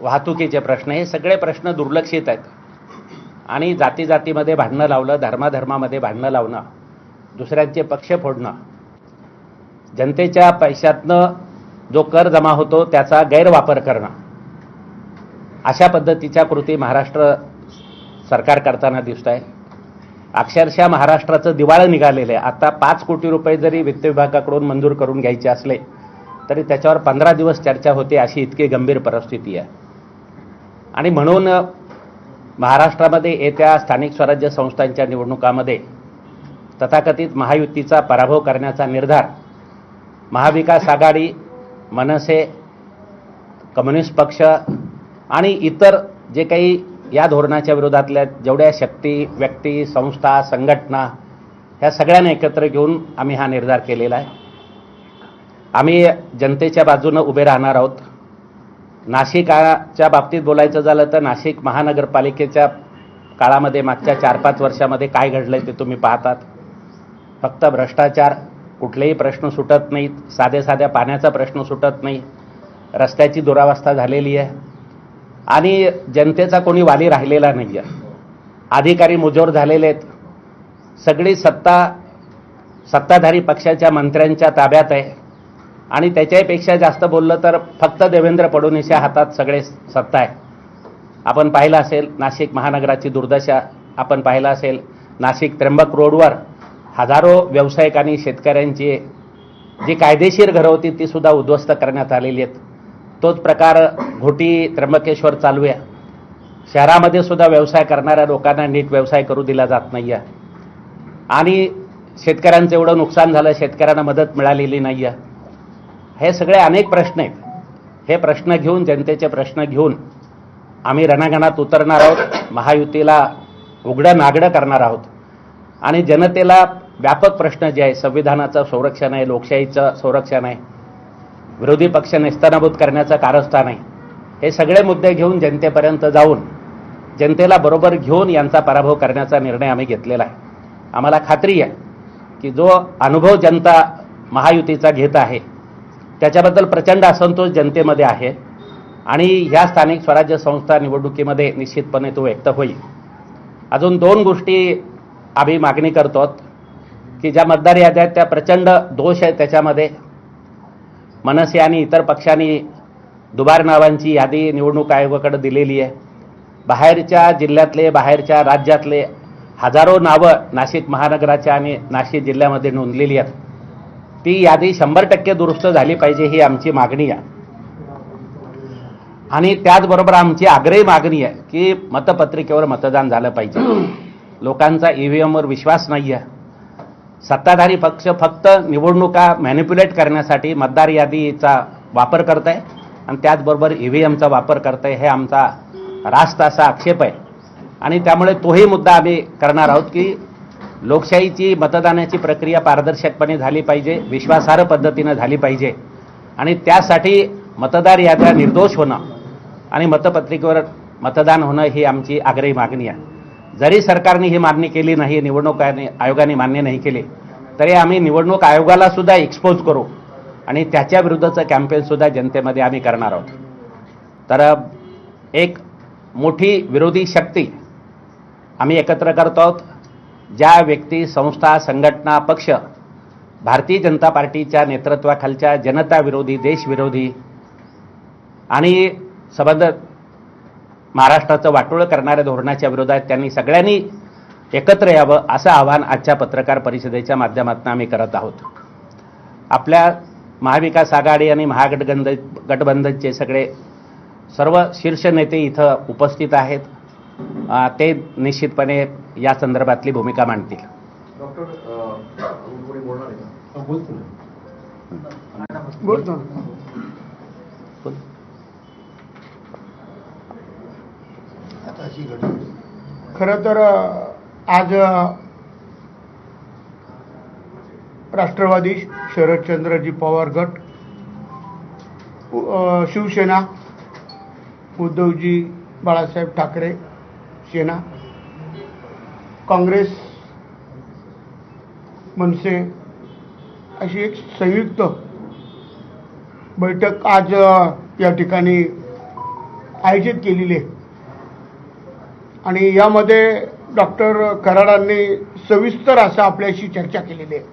वाहतुकीचे प्रश्न हे सगळे प्रश्न दुर्लक्षित आहेत. आणि जाती जातीमध्ये भांडणं लावलं धर्माधर्मामध्ये भांडणं लावणं दुसऱ्यांचे पक्ष फोडणं जनतेच्या पैशातनं जो कर जमा होतो त्याचा गैरवापर करणं अशा पद्धतीच्या कृती महाराष्ट्र सरकार करताना दिसत आहे अक्षरशः महाराष्ट्राचं दिवाळं निघालेलं आहे. आता पाच कोटी रुपये जरी वित्त विभागाकडून मंजूर करून घ्यायचे असले तरी त्याच्यावर पंधरा दिवस चर्चा होते अशी इतकी गंभीर परिस्थिती आहे. आणि म्हणून महाराष्ट्रामध्ये येत्या स्थानिक स्वराज्य संस्थांच्या निवडणुकामध्ये तथाकथित महायुतीचा पराभव करण्याचा निर्धार महाविकास आघाडी मनसे कम्युनिस्ट पक्ष आणि इतर जे काही या धोरणाच्या विरोधातल्या जेवढ्या शक्ती व्यक्ती संस्था संघटना ह्या सगळ्यांना एकत्र घेऊन आम्ही हा निर्धार केलेला आहे. आम्ही जनतेच्या बाजूनं उभे राहणार आहोत. नाशिकाच्या बाबतीत बोलायचं झालं तर नाशिक महानगरपालिकेच्या काळामध्ये मागच्या चार पाच वर्षामध्ये काय घडलं ते तुम्ही पाहतात. फक्त भ्रष्टाचार कुठलेही प्रश्न सुटत नाहीत साध्या साध्या पाण्याचा प्रश्न सुटत नाही रस्त्याची दुरावस्था झालेली आहे. आणि जनतेचा कोणी वाली राहिलेला नाही आहे अधिकारी मुजोर झालेले आहेत. सगळी सत्ता सत्ताधारी पक्षाच्या मंत्र्यांच्या ताब्यात आहे. आणि त्याच्यापेक्षा जास्त बोललं तर फक्त देवेंद्र फडणवीसच्या हातात सगळे सत्ता आहे. आपण पाहिलं असेल नाशिक महानगराची दुर्दशा आपण पाहिलं असेल नाशिक त्र्यंबक रोडवर हजारो व्यावसायिक आणि शेतकऱ्यांची जी कायदेशीर घरं होती ती सुद्धा उद्ध्वस्त करण्यात आलेली आहेत. तोच प्रकार घोटी त्र्यंबकेश्वर चालू आहे. शहरामध्ये सुद्धा व्यवसाय करणाऱ्या लोकांना नीट व्यवसाय करू दिला जात नाही आहे आणि शेतकऱ्यांचं एवढं नुकसान झालं शेतकऱ्यांना मदत मिळालेली नाही आहे हे सगळे अनेक प्रश्न आहेत. हे प्रश्न घेऊन जनतेचे प्रश्न घेऊन आम्ही रणांगणात उतरणार आहोत. महायुतीला उघडं नागडं करणार आहोत. आणि जनतेला व्यापक प्रश्न जे आहे संविधानाचं संरक्षण आहे लोकशाहीचं संरक्षण आहे विरोधी पक्ष नेस्तनाभूत करण्याचं कारस्थान आहे हे सगळे मुद्दे घेऊन जनतेपर्यंत जाऊन जनतेला बरोबर घेऊन यांचा पराभव करण्याचा निर्णय आम्ही घेतलेला आहे. आम्हाला खात्री आहे की जो अनुभव जनता महायुतीचा घेत आहे त्याच्याबद्दल प्रचंड असंतोष जनतेमध्ये आहे. आणि ह्या स्थानिक स्वराज्य संस्था निवडणुकीमध्ये निश्चितपणे तो व्यक्त होईल. अजून दोन गोष्टी आम्ही मागणी करतो की ज्या मतदार याद्या आहेत त्या प्रचंड दोष आहेत त्याच्यामध्ये. मनसे आणि इतर पक्षांनी दुबार नावांची यादी निवडणूक आयोगाकडे दिलेली आहे. बाहेरच्या जिल्ह्यातले बाहेरच्या राज्यातले हजारो नावं नाशिक महानगराच्या आणि नाशिक जिल्ह्यामध्ये नोंदलेली आहेत. ती यादी शंभर टक्के दुरुस्त झाली पाहिजे ही आमची मागणी आहे. आणि त्याचबरोबर आमची आग्रही मागणी आहे की मतपत्रिकेवर मतदान झालं पाहिजे. लोकांचा ईव्हीएमवर विश्वास नाही आहे सत्ताधारी पक्ष फक्त निवडणुका मॅनिप्युलेट करण्यासाठी मतदार यादीचा वापर करत आहे आणि त्याचबरोबर ईव्हीएमचा वापर करत आहे हे आमचा रास्त असा आक्षेप आहे. आणि त्यामुळे तोही मुद्दा आम्ही करणार आहोत की लोकशाहीची मतदानाची प्रक्रिया पारदर्शकपणे झाली पाहिजे विश्वासार्ह पद्धतीनं झाली पाहिजे. आणि त्यासाठी मतदार याद्या निर्दोष होणं आणि मतपत्रिकेवर मतदान होणं ही आमची आग्रही मागणी आहे. जरी सरकारने ही मागणी केली नाही निवडणूक आयोगाने आयोगाने मान्य नाही केली तरी आम्ही निवडणूक आयोगाला सुद्धा एक्सपोज करू आणि त्याच्या विरुद्धचं कॅम्पेन सुद्धा जनतेमध्ये आम्ही करणार आहोत. तर एक मोठी विरोधी शक्ती आम्ही एकत्र करतो आहोत. ज्या व्यक्ती संस्था संघटना पक्ष भारतीय जनता पार्टीच्या नेतृत्वाखालच्या जनताविरोधी देशविरोधी आणि संबंध महाराष्ट्राचं वाटोळं करणाऱ्या धोरणाच्या विरोधात त्यांनी सगळ्यांनी एकत्र यावं असं आवाहन आजच्या पत्रकार परिषदेच्या माध्यमातून आम्ही करत आहोत. आपल्या महाविकास आघाडी आणि महागठबंध गठबंधनचे सगळे सर्व शीर्ष नेते इथं उपस्थित आहेत. ते निश्चितपणे या संदर्भातली भूमिका मांडतील. खरं तर आज राष्ट्रवादी शरदचंद्रजी पवार गट शिवसेना उद्धवजी बाळासाहेब ठाकरे सेना काँग्रेस मनसे अशी एक संयुक्त बैठक आज या ठिकाणी आयोजित केलेली आहे. आणि यामध्ये डॉक्टर कराडांनी सविस्तर असं आपल्याशी चर्चा केलेली आहे.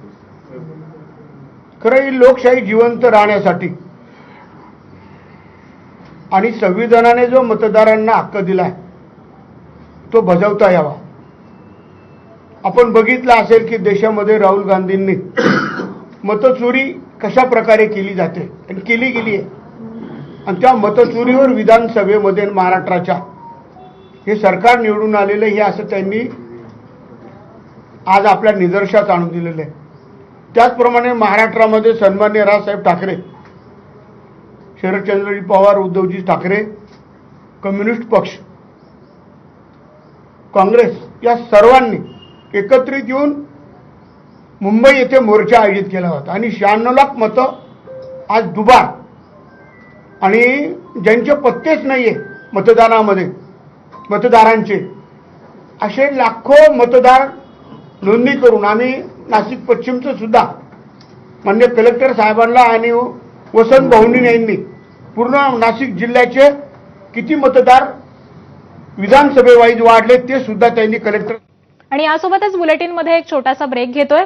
खरं ही लोकशाही जिवंत राहण्यासाठी आणि संविधानाने जो मतदारांना हक्क दिलाय तो बजावता यावा. आपण बघितलं असेल की देशामध्ये राहुल गांधींनी मतचोरी कशा प्रकारे केली जाते? आणि केली गेली आहे. आणि त्या मतचोरीवर विधानसभेमध्ये महाराष्ट्राच्या हे सरकार निवडून आलेलं हे असं त्यांनी आज आपल्या निदर्शात आणून दिलेलं आहे. त्याचप्रमाणे महाराष्ट्रामध्ये सन्मान्य राजसाहेब ठाकरे शरदचंद्रजी पवार उद्धवजी ठाकरे कम्युनिस्ट पक्ष काँग्रेस या सर्वांनी एकत्रित येऊन मुंबई येथे मोर्चा आयोजित केला होता. आणि शहाण्णव लाख मतं आज दुबार. आणि ज्यांचे पत्तेच नाहीये मतदानामध्ये मतदारांचे असे लाखो मतदार नोंदणी करून आम्ही नाशिक पश्चिमचं सुद्धा मान्य कलेक्टर साहेबांना आणि वसंत भाऊनी यांनी पूर्ण नाशिक जिल्ह्याचे किती मतदार विधानसभेवाईज वाढले ते सुद्धा त्यांनी कलेक्टर आणि यासोबतच बुलेटिनमध्ये एक छोटासा ब्रेक घेतोय.